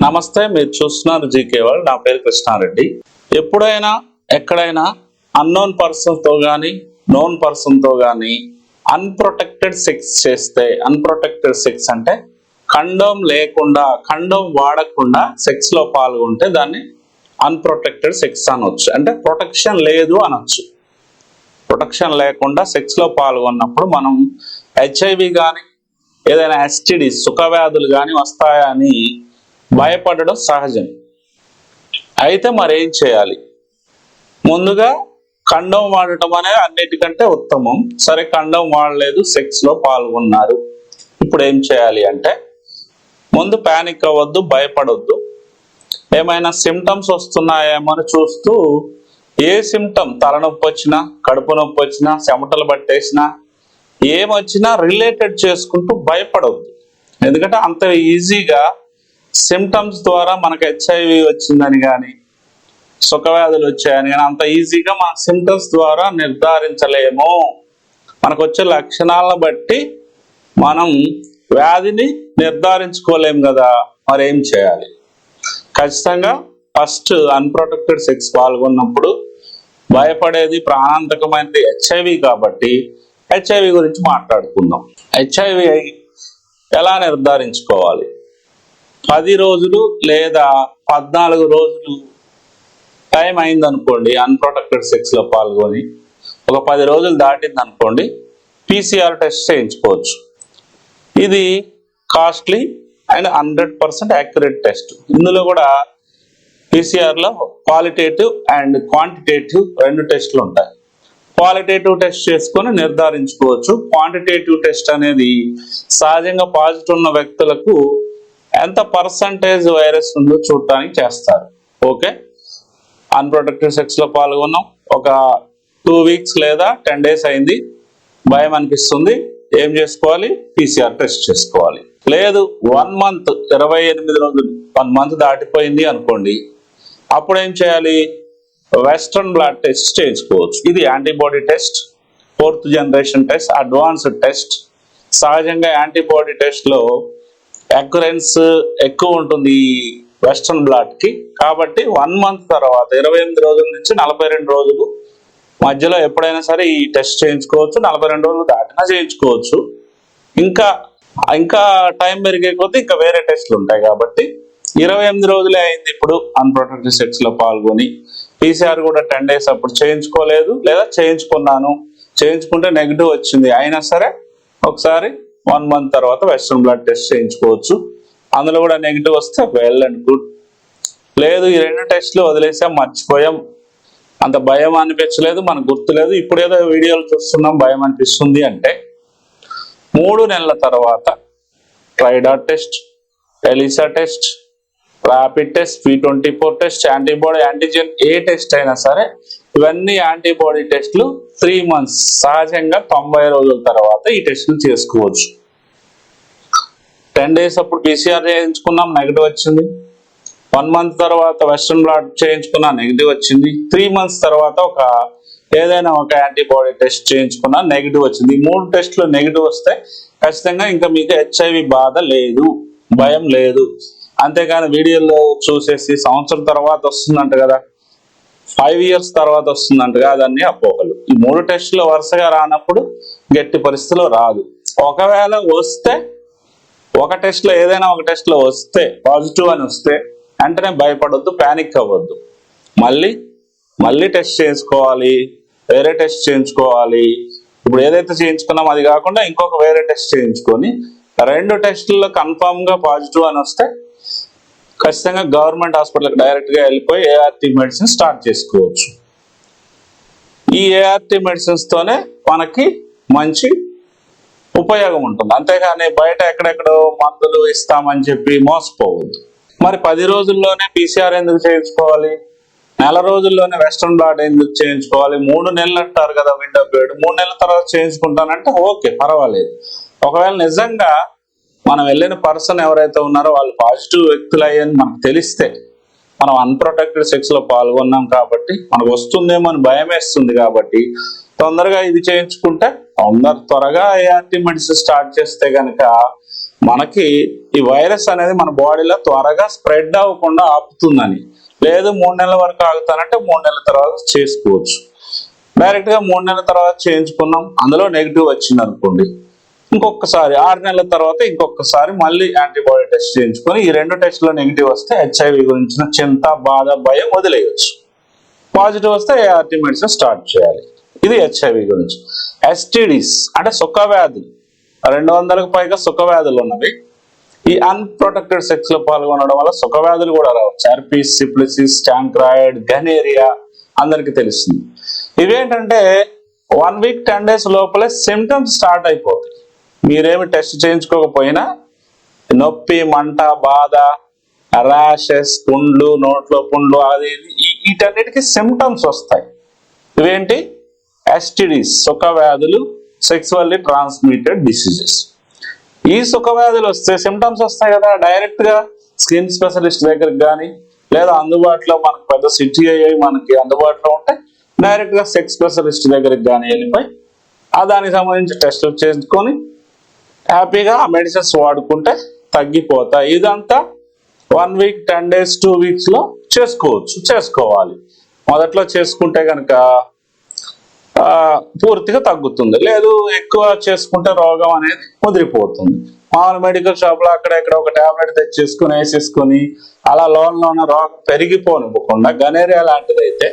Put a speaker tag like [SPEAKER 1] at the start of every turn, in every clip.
[SPEAKER 1] నమస్తే మీరు చూస్తున్నారు జీకే వాళ్ళు నా పేరు కృష్ణారెడ్డి. ఎప్పుడైనా ఎక్కడైనా అన్నోన్ పర్సన్తో కానీ నోన్ పర్సన్తో కానీ అన్ప్రొటెక్టెడ్ సెక్స్ చేస్తే అన్ప్రొటెక్టెడ్ సెక్స్ అంటే ఖండం లేకుండా ఖండం వాడకుండా సెక్స్లో పాల్గొంటే దాన్ని అన్ప్రొటెక్టెడ్ సెక్స్ అనొచ్చు. అంటే ప్రొటెక్షన్ లేదు అనొచ్చు. ప్రొటెక్షన్ లేకుండా సెక్స్లో పాల్గొన్నప్పుడు మనం హెచ్ఐవి కానీ ఏదైనా ఎస్టిడి సుఖవ్యాధులు కానీ వస్తాయని భయపడడం సహజం. అయితే మరేం చేయాలి? ముందుగా ఖండం వాడటం అనేది అన్నిటికంటే ఉత్తమం. సరే ఖండం వాడలేదు సెక్స్లో పాల్గొన్నారు. ఇప్పుడు ఏం చేయాలి అంటే ముందు ప్యానిక్ అవ్వద్దు భయపడొద్దు. ఏమైనా సిమ్టమ్స్ వస్తున్నాయేమో అని చూస్తూ ఏ సిమ్టమ్ తలనొప్పి వచ్చినా కడుపు నొప్పి వచ్చినా చెమటలు పట్టేసినా ఏమొచ్చినా రిలేటెడ్ చేసుకుంటూ భయపడవద్దు ఎందుకంటే అంత ఈజీగా సిమ్టమ్స్ ద్వారా మనకు హెచ్ఐవి వచ్చిందని కానీ సుఖవ్యాధులు వచ్చాయని కానీ అంత ఈజీగా మన సిమ్టమ్స్ ద్వారా నిర్ధారించలేము. మనకు వచ్చే లక్షణాలను బట్టి మనం వ్యాధిని నిర్ధారించుకోలేము కదా మరి ఏం చేయాలి? ఖచ్చితంగా ఫస్ట్ అన్ప్రొటెక్టెడ్ సెక్స్ పాల్గొన్నప్పుడు భయపడేది ప్రాణాంతకమైనది హెచ్ఐవి కాబట్టి హెచ్ఐవి గురించి మాట్లాడుకుందాం. హెచ్ఐవి ఎలా నిర్ధారించుకోవాలి? పది రోజులు లేదా పద్నాలుగు రోజులు టైం అయింది అనుకోండి అన్ప్రొటెక్టెడ్ సెక్స్లో పాల్గొని ఒక పది రోజులు దాటింది అనుకోండి పీసీఆర్ టెస్ట్ చేయించుకోవచ్చు. ఇది costly and hundred percent accurate test ఇందులో కూడా పీసీఆర్లో క్వాలిటేటివ్ అండ్ క్వాంటిటేటివ్ రెండు టెస్ట్లు ఉంటాయి. క్వాలిటేటివ్ టెస్ట్ చేసుకొని నిర్ధారించుకోవచ్చు. క్వాంటిటేటివ్ టెస్ట్ అనేది సహజంగా పాజిటివ్ ఉన్న వ్యక్తులకు ఎంత పర్సంటేజ్ వైరస్ ఉందో చూడటానికి చేస్తారు. ఓకే అన్ప్రొటెక్టెడ్ సెక్స్లో పాల్గొన్నాం. ఒక టూ వీక్స్ లేదా టెన్ డేస్ అయింది. భయం అనిపిస్తుంది. ఏం చేసుకోవాలి? పీసీఆర్ టెస్ట్ చేసుకోవాలి. లేదు వన్ మంత్ ఇరవై ఎనిమిది రోజులు. వన్ మంత్ దాటిపోయింది అనుకోండి. అప్పుడు ఏం చేయాలి? వెస్ట్రన్ బ్లడ్ టెస్ట్ చేయించుకోవచ్చు. ఇది antibody test fourth generation test advanced test సహజంగా యాంటీబాడీ టెస్ట్లో అక్యురెన్స్ ఎక్కువ ఉంటుంది ఈ వెస్ట్రన్ బ్లాట్కి. కాబట్టి వన్ మంత్ తర్వాత ఇరవై ఎనిమిది రోజుల నుంచి నలభై రెండు రోజులు మధ్యలో ఎప్పుడైనా సరే ఈ టెస్ట్ చేయించుకోవచ్చు నలభై రెండు రోజులు దాటినా చేయించుకోవచ్చు. ఇంకా ఇంకా టైం పెరిగే కొద్దీ ఇంకా వేరే టెస్ట్లు ఉంటాయి కాబట్టి ఇరవై ఎనిమిది రోజులే అయింది ఇప్పుడు అన్ప్రొటెక్టెడ్ సెట్స్లో పాల్గొని. పీసీఆర్ కూడా టెన్ డేస్ అప్పుడు చేయించుకోలేదు లేదా చేయించుకున్నాను. చేయించుకుంటే నెగిటివ్ వచ్చింది. అయినా సరే ఒకసారి వన్ మంత్ తర్వాత వెస్ట్రన్ బ్లడ్ టెస్ట్ చేయించుకోవచ్చు. అందులో కూడా నెగిటివ్ వస్తే వెల్ అండ్ గుడ్ లేదు ఈ రెండు టెస్ట్లు వదిలేసాం మర్చిపోయాం. అంత భయం అనిపించలేదు మనకు గుర్తులేదు. ఇప్పుడు ఏదో వీడియోలు చూస్తున్నాం భయం అనిపిస్తుంది అంటే మూడు నెలల తర్వాత TriDot test ELISA test rapid test P twenty four test antibody antigen ఏ టెస్ట్ అయినా సరే ఇవన్నీ యాంటీబాడీ టెస్ట్లు త్రీ మంత్స్. సహజంగా తొంభై రోజుల తర్వాత ఈ టెస్టులు చేసుకోవచ్చు. టెన్ డేస్ అప్పుడు పీసీఆర్ చేయించుకున్నాం నెగిటివ్ వచ్చింది. వన్ మంత్ తర్వాత వెస్ట్రన్ బ్లాడ్ చేయించుకున్నా నెగిటివ్ వచ్చింది. త్రీ మంత్స్ తర్వాత ఒక ఏదైనా ఒక యాంటీబాడీ టెస్ట్ చేయించుకున్నా నెగిటివ్ వచ్చింది. ఈ మూడు టెస్ట్లు నెగిటివ్ వస్తే ఖచ్చితంగా ఇంకా మీకు హెచ్ఐవి బాధ లేదు భయం లేదు. అంతేకాని వీడియోలో చూసేసి సంవత్సరం తర్వాత వస్తుందంట కదా. ఫైవ్ ఇయర్స్ తర్వాత వస్తుందంటగా దాన్ని అపోహలు. ఈ మూడు టెస్టులు వరుసగా రానప్పుడు గట్టి పరిస్థితిలో రాదు. ఒకవేళ వస్తే ఒక టెస్ట్లో ఏదైనా ఒక టెస్ట్లో వస్తే పాజిటివ్ అని వస్తే వెంటనే భయపడొద్దు ప్యానిక్ అవ్వద్దు. మళ్ళీ మళ్ళీ టెస్ట్ చేసుకోవాలి వేరే టెస్ట్ చేయించుకోవాలి. ఇప్పుడు ఏదైతే చేయించుకున్నామో అది కాకుండా ఇంకొక వేరే టెస్ట్ చేయించుకొని రెండు టెస్టుల్లో కన్ఫామ్గా పాజిటివ్ అని వస్తే ఖచ్చితంగా గవర్నమెంట్ హాస్పిటల్కి డైరెక్ట్గా వెళ్ళిపోయి ఏఆర్టీ మెడిసిన్ స్టార్ట్ చేసుకోవచ్చు. ఈ ఏఆర్టీ మెడిసిన్స్తోనే మనకి మంచి ఉపయోగం ఉంటుంది. అంతేగాని బయట ఎక్కడెక్కడో మందులు ఇస్తామని చెప్పి మోసపోవద్దు. మరి పది రోజుల్లోనే పీసీఆర్ ఎందుకు చేయించుకోవాలి? నెల రోజుల్లోనే వెస్ట్రన్ బ్లాట్ ఎందుకు చేయించుకోవాలి? మూడు నెలలు అంటారు కదా విండో పీరియడ్ మూడు నెలల తర్వాత చేయించుకుంటానంటే ఓకే పర్వాలేదు. ఒకవేళ నిజంగా మనం వెళ్ళిన పర్సన్ ఎవరైతే ఉన్నారో వాళ్ళు పాజిటివ్ వ్యక్తులు అయ్యని మనకు తెలిస్తే మనం అన్ప్రొటెక్టెడ్ సెక్స్లో పాల్గొన్నాం కాబట్టి మనకు వస్తుందేమో అని భయం వేస్తుంది కాబట్టి తొందరగా ఇది చేయించుకుంటే తొందర త్వరగా ఏఆర్టీ మెడిసిన్ స్టార్ట్ చేస్తే గనక మనకి ఈ వైరస్ అనేది మన బాడీలో త్వరగా స్ప్రెడ్ అవ్వకుండా ఆపుతుందని. లేదు మూడు నెలల వరకు ఆగుతానంటే మూడు నెలల తర్వాత చేసుకోవచ్చు. డైరెక్ట్గా మూడు నెలల తర్వాత చేయించుకున్నాం అందులో నెగిటివ్ వచ్చింది అనుకోండి ఇంకొకసారి ఆరు నెలల తర్వాత ఇంకొకసారి మళ్ళీ యాంటీబాడీ టెస్ట్ చేయించుకొని ఈ రెండు టెస్ట్లో నెగిటివ్ వస్తే హెచ్ఐవి గురించిన చింత బాధ భయం వదిలేయచ్చు. పాజిటివ్ వస్తే ఏఆర్టీ మెడిసిన్ స్టార్ట్ చేయాలి. ఇది హెచ్ఐవి గురించి. ఎస్టిడీస్ అంటే సుఖ వ్యాధులు రెండు వందలకు పైగా సుఖ వ్యాధులు ఉన్నవి. ఈ అన్ప్రొటెక్టెడ్ సెక్స్లో పాల్గొనడం వల్ల సుఖ వ్యాధులు కూడా రావచ్చు. హెర్పీస్ సిప్లిసిస్ స్టాంక్రాయిడ్ గనేరియా అందరికి తెలుస్తుంది. ఇవేంటంటే వన్ వీక్ టెన్ డేస్ లోపలే సిమ్టమ్స్ స్టార్ట్ అయిపోతాయి. మీరేమి టెస్ట్ చేయించుకోకపోయినా నొప్పి మంట బాధ ర్యాషెస్ పుండ్లు నోట్లో పుండ్లు అది వీటన్నిటికీ సిమ్టమ్స్ వస్తాయి. ఇవేంటి? ఎస్టిడీస్ సుఖ వ్యాధులు సెక్సువల్లీ ట్రాన్స్మిటెడ్ డిసీజెస్ ఈ సుఖ వ్యాధులు వస్తే సిమ్టమ్స్ వస్తాయి కదా డైరెక్ట్గా స్కిన్ స్పెషలిస్ట్ దగ్గరికి కానీ లేదా అందుబాటులో మనకు పెద్ద సిటీ అయ్యి మనకి అందుబాటులో ఉంటే డైరెక్ట్గా సెక్స్ స్పెషలిస్ట్ దగ్గరికి కానీ వెళ్ళిపోయి ఆ దానికి సంబంధించి టెస్టులు చేసుకొని హ్యాపీగా ఆ మెడిసిన్స్ వాడుకుంటే తగ్గిపోతాయి ఇదంతా one week ten days two వీక్స్లో చేసుకోవచ్చు చేసుకోవాలి. మొదట్లో చేసుకుంటే కనుక పూర్తిగా తగ్గుతుంది. లేదు ఎక్కువ చేసుకుంటే రోగం అనేది ముదిరిపోతుంది. మామూలు మెడికల్ షాప్లో అక్కడ ఇక్కడ ఒక ట్యాబ్లెట్ తెచ్చేసుకుని వేసేసుకొని అలా లోన్లో ఉన్న రోగం పెరిగిపోనివ్వకుండా గనేరియా లాంటిది అయితే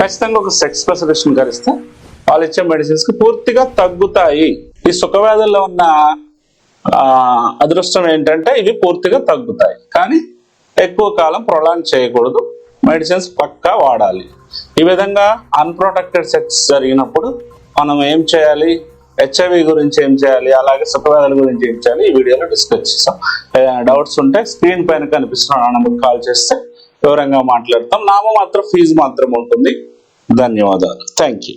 [SPEAKER 1] ఖచ్చితంగా ఒక సెక్స్ స్పెషలిస్ట్ కలిస్తే వాళ్ళు ఇచ్చే మెడిసిన్స్కి పూర్తిగా తగ్గుతాయి. ఈ సుఖవ్యాధుల్లో ఉన్న అదృష్టం ఏంటంటే ఇవి పూర్తిగా తగ్గుతాయి. కానీ ఎక్కువ కాలం ప్రొలాంగ్ చేయకూడదు. మెడిసిన్స్ పక్కా వాడాలి. ఈ విధంగా అన్ప్రొటెక్టెడ్ సెక్స్ జరిగినప్పుడు మనం ఏం చేయాలి? హెచ్ఐవి గురించి ఏం చేయాలి? అలాగే సుఖవ్యాధుల గురించి ఏం చేయాలి? ఈ వీడియోలో డిస్కస్ చేస్తాం ఏదైనా డౌట్స్ ఉంటే స్క్రీన్ పైన కనిపిస్తున్న నెంబర్కి కాల్ చేస్తే వివరంగా మాట్లాడతాం. నామ మాత్రం ఫీజు మాత్రం ఉంటుంది. ధన్యవాదాలు. Thank you